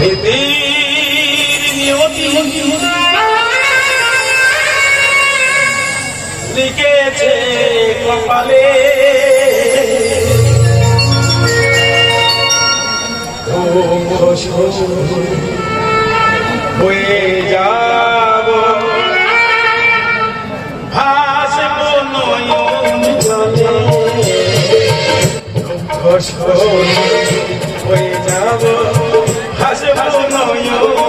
নীতির নিয়তি লিখেছে কপালে। হয়ে যাব। ভাসব নয়ন জলে। হয়ে যাব। ভাসব নয়ন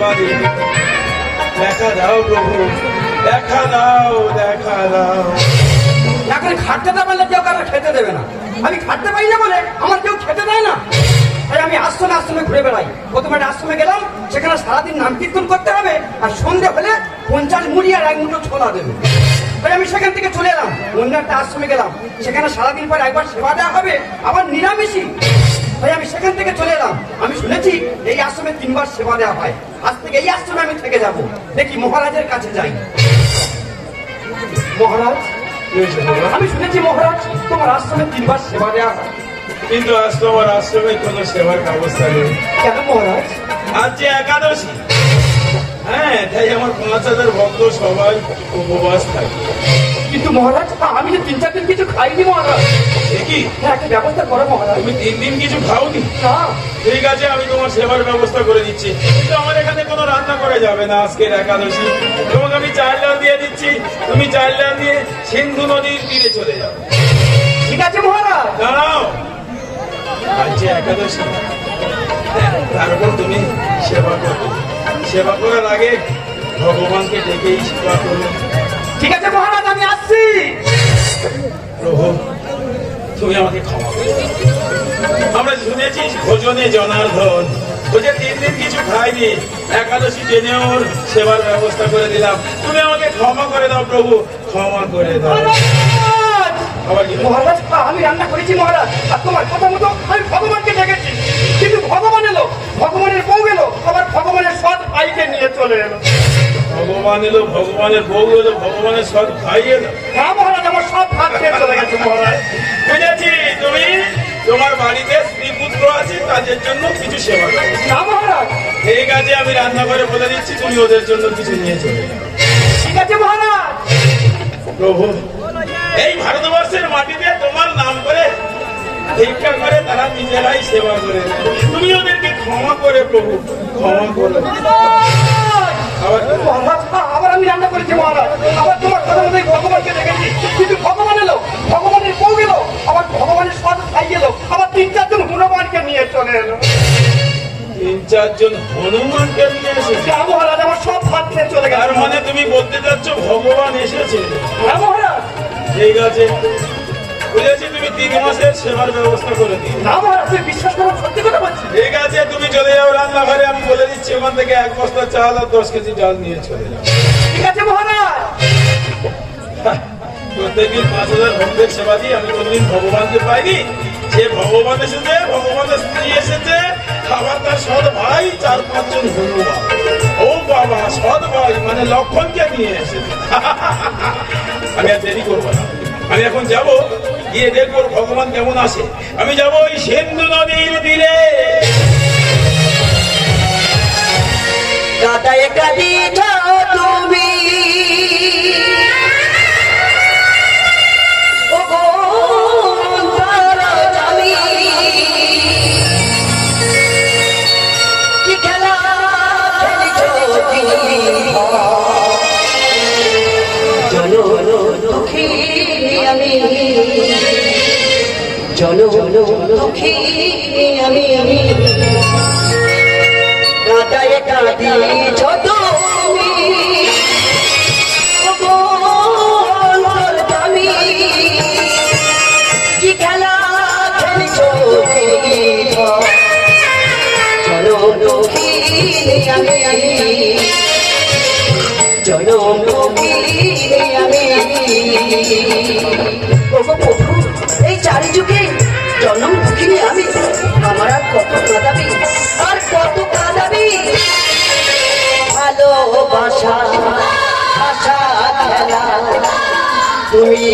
ভক্তের দেখা দাও প্রভু, দেখা দাও দেখা দাও। এখন খাটতে না পারলে কেউ কারও খেতে দেবে না। আমি খাটতে পারি না বলে আমার কেউ খেতে দেয় না। তাই আমি আশ্রমে আশ্রমে ঘুরে বেড়াই। প্রথমে একটা আশ্রমে গেলাম, সেখানে সারাদিন নাম কীর্তন করতে হবে আর সন্ধে হলে পঞ্চাশ মুড়ি আর এক মুঠো ছোলা দেবে। তাই আমি সেখান থেকে চলে এলাম, অন্য একটা আশ্রমে গেলাম। সেখানে সারাদিন পর একবার সেবা দেওয়া হবে, আবার নিরামিষই। তাই আমি সেখান থেকে চলে এলাম। আমি শুনেছি এই আশ্রমে তিনবার সেবা দেওয়া হয়। আজ থেকে এই আশ্রমে আমি থেকে যাব। দেখি মহারাজের কাছে যাই। মহারাজ? আমি শুনেছি মহারাজ তোমার আশ্রমে তিনবার সেবা দেওয়া হয়। কিন্তু আজ তোমার আশ্রমে কোনো সেবার ব্যবস্থা নেই। কেন মহারাজ? আজ যে একাদশী। হ্যাঁ তাই আমার পাঁচ হাজার ভক্ত সবাই উপবাস থাকে। কিন্তু মহারাজ আমি যে তিন চার দিন কিছু খাইনি মহারাজ। দেখি হ্যাঁ একটা ব্যবস্থা করো মহারাজ। তুমি তিন দিন কিছু খাওনি? না। ঠিক আছে আমি তোমার সেবার ব্যবস্থা করে দিচ্ছি। কিন্তু আমার এখানে কোনো রান্না করা যাবে না আজকের একাদশী। তোমাকে আমি চার ডাল দিয়ে দিচ্ছি। তুমি চার ডাল দিয়ে সিন্ধু নদীর তীরে চলে যাও। ঠিক আছে মহারাজ। দাঁড়াও। আজ যে একাদশী তারপর তুমি সেবা করবে। সেবা করার আগে ভগবানকে ডেকেই সেবা করবে ঠিক আছে মহারাজ আমি আসছি। প্রভু তুমি আমাকে ক্ষমা আমরা শুনেছি ভোজনে জনার্দন। ও যে তিন দিন কিছু খাইনি। একাদশী জেনে ওর সেবার ব্যবস্থা করে দিলাম। তুমি আমাকে ক্ষমা করে দাও প্রভু। ক্ষমা করে দাও। মহারাজ! আবার মহারাজ আমি রান্না করেছি মহারাজ। আর তোমার কথা মতো আমি ভগবানকে ডেকেছি। কিন্তু ভগবান এলো ভগবানের বউ এলো আবার ভগবানের সৎ ভাইকে নিয়ে চলে এলো। ভগবান এলো ভগবানের বউ এলো ভগবানের সব ভাই এলো। হ্যাঁ মহারাজ আমার সব ভাত খেয়ে চলে গেছে মহারাজ। বুঝেছি? তুমি তোমার বাড়িতে স্ত্রী পুত্র আছে তাদের জন্য কিছু সেবা না মহারাজ। ঠিক আছে আমি রান্না করে বলে দিচ্ছি তুমি ওদের জন্য কিছু নিয়ে চলে যাও। ঠিক আছে মহারাজ। প্রভু এই ভারতবর্ষের মাটিতে তোমার নাম করে ভিক্ষা করে তারা নিজেরাই সেবা করে। তুমি ওদেরকে ক্ষমা করে প্রভু ক্ষমা করো আবার আমি রান্না করেছি মহারাজ। আবার তোমার কথা মতোই ভগবানকে দেখেছি। কিন্তু ভগবান এলো ভগবানের বউ এলো আবার ভগবানের সৎ ভাই এলো আবার তিন চারজন হনুমানকে নিয়ে চলে এলো। তিন চারজন হনুমানকে নিয়ে এসেছে। হ্যাঁ মহারাজ আমার সব ভাত খেয়ে চলে গেল তার মানে তুমি বলতে চাচ্ছ ভগবান এসেছে? হ্যাঁ মহারাজ। ঠিক আছে। বুঝেছি তুমি তিন মাসের সেবার ব্যবস্থা করে দিও না মহারাজ তুমি বিশ্বাস করো সত্যি কথা বলছি। ঠিক আছে তুমি চলে যাও রান্নাঘরে আমি বলে দিচ্ছি ওখান থেকে এক বস্তা চাল আর দশ কেজি ডাল নিয়ে চলে যাও। ঠিক আছে মহারাজ। প্রত্যেকদিন পাঁচ হাজার ভক্তের সেবা দিয়ে আমি কোনদিন ভগবানকে পাইনি। যে ভগবান এসেছে ভগবানের স্ত্রী এসেছে খাবার তার সৎ ভাই চার পাঁচজন হনুমান ও বাবা সৎ ভাই মানে লক্ষণকে নিয়ে এসেছে। আমি আর দেরি করব না। আমি এখন যাব গিয়ে দেখব ভগবান কেমন আছে। আমি যাব ওই সিন্ধু নদীর দিলে দাদা একা দিন তুমি চলো দুঃখী আমি আমি। কাদায় কাঁদিয়েছ তুমি তুমি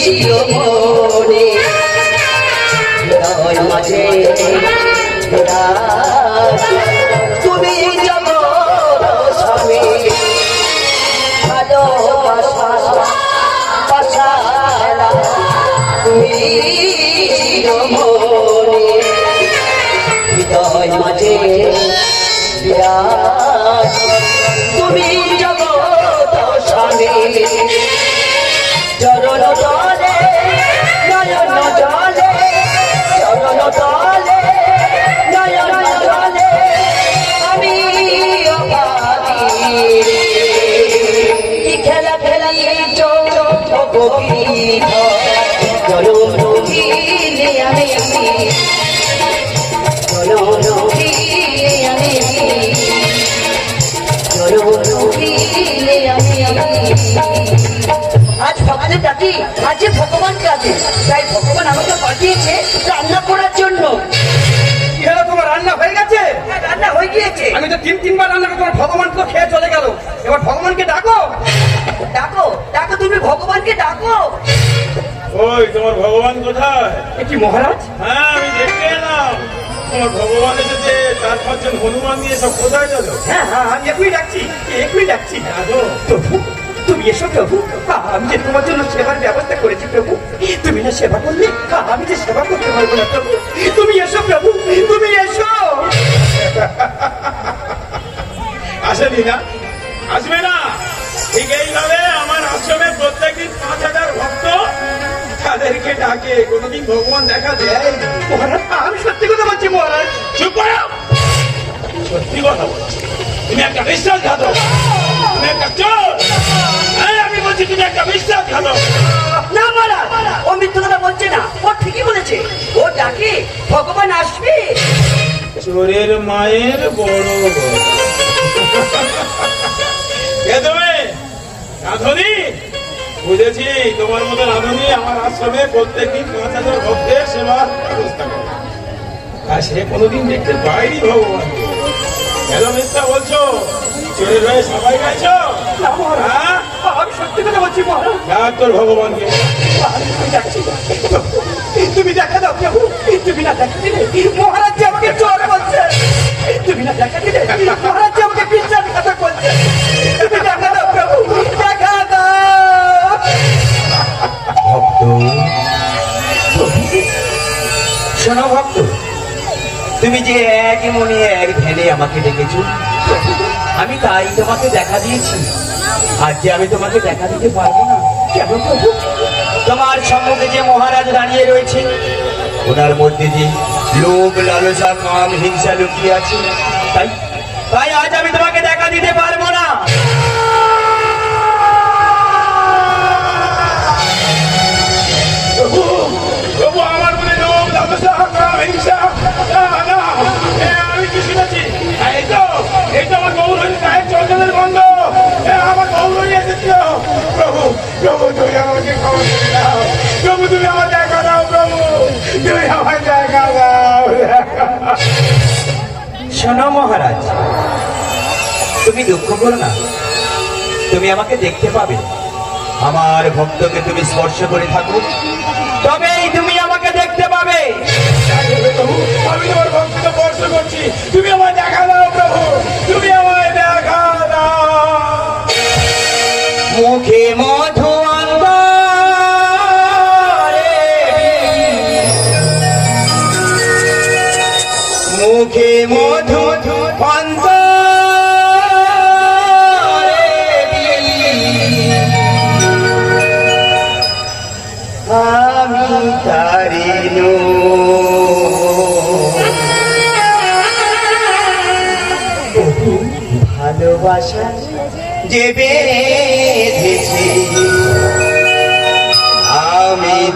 চিরমনে হৃদয় মাঝে। তুমি জগৎ স্বামী ভালোবাসা আশা খেলা তুমি চিরমনে হৃদয় মাঝে বিরাজ তুমি জগৎ স্বামী চরণ তলে নয়ন জলে চরণ তলে নয়ন জলে আমি খেলা খেলি চরণ আমি আমি তো তিন তিনবার রান্না করে তোমার ভগবান তো খেয়ে চলে গেল। এবার ভগবানকে ডাকো। ডাকো ডাকো তুমি ভগবানকে ডাকো। ওই তোমার ভগবান কোথায়? কি মহারাজ? হ্যাঁ আমি দেখতে এলাম। তোমার ভগবান এসেছে চার পাঁচজন হনুমান দিয়ে সব কোথায় গেল? হ্যাঁ হ্যাঁ আমি এখনই ডাকছি এখনই ডাকছি। তুমি এসো প্রভু। আমি যে তোমার জন্য সেবার ব্যবস্থা করেছি প্রভু। তুমি না সেবা করলে আমি যে সেবা করতে পারব না প্রভু। তুমি এসো প্রভু। তুমি এসো। আসেনি না? আসবে না। ঠিক এইভাবে আমার আশ্রমে প্রত্যেকদিন পাঁচ হাজার ভক্ত তাদেরকে ডাকে। কোনোদিন ভগবান দেখা দেয় মহারাজ, আমি সত্যি কথা বলছি, মহারাজ। চুপ করো। সত্যি কথা বলছি। তুমি একটা বিশ্বাসঘাতক। তুমি একটা চোর। আমি বলছি, তুমি একটা বিশ্বাসঘাতক। না মারা ও মিথ্যা কথা বলছে না। ও ঠিকই বলেছে। ও ডাকে, ভগবান আসবে। চোরের মায়ের বড় রাধুনি? বুঝেছি তোমার মতো রাধুনি আমার আশ্রমে প্রত্যেকদিন পাঁচ হাজার ভক্তের সেবার ব্যবস্থা করে। আর সে কোনোদিন দেখতে পাইনি ভগবান কেন মিথ্যা বলছো? চোরের হয়ে সবাই গাইছো না হ্যাঁ? সত্যি কথা বলছি মহারাজ ডাক তোর ভগবানকে। তুমি দেখা দাও তুমি না দেখা দিলে মহারাজ যে আমাকে চোর বলছে। তুমি না দেখা দিলে মহারাজ যে আমাকে বিশ্বাসঘাতক বলছে। তুমি দেখা দাও প্রভু দেখা দাও। ভক্ত। শোনো ভক্ত তুমি যে এক মনে এক ধ্যানে আমাকে ডেকেছো আমি তাই তোমাকে দেখা দিয়েছি। আজ যে আমি তোমাকে দেখা দিতে পারব না। কেন প্রভু? তোমার সম্মুখে যে মহারাজ দাঁড়িয়ে রয়েছে, ওনার মধ্যে যে লোভ, লালসা, কাম, হিংসা লুকিয়ে আছে, তাই তাই আজ আমি তোমাকে দেখা দিতে পারব প্রভু তুমি আমাকে ক্ষমা করে দাও। প্রভু তুমি আমার দেখা দাও প্রভু তুমি আমার দেখা দাও। শোনো মহারাজ তুমি দুঃখ করো না। তুমি আমাকে দেখতে পাবে। আমার ভক্তকে তুমি স্পর্শ করে থাকো। তবেই তুমি আমাকে দেখতে পাবে। আমি তোমার ভক্তিকে স্পর্শ করছি। তুমি আমায় দেখা দাও প্রভু তুমি আমায় দেখা দাও। মুখে মধু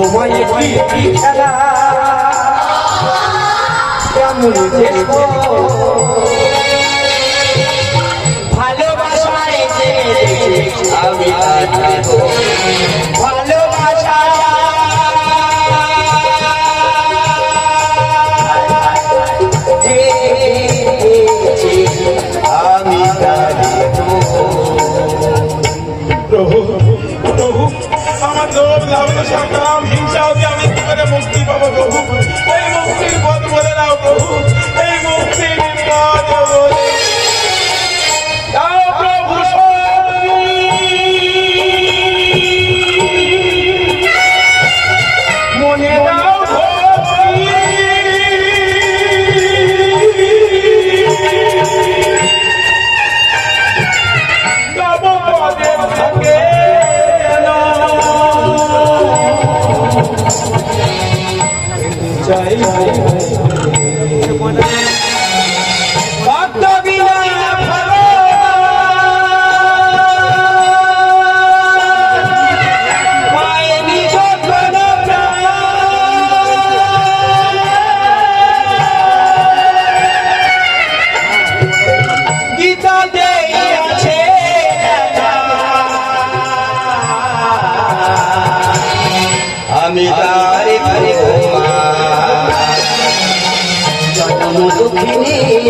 তোমায় কি খেলা? কেমন দেখব? ভালোবাসায় আমি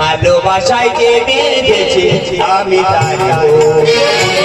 ভালোবাসায় যে বেঁধেছে? আমি তারি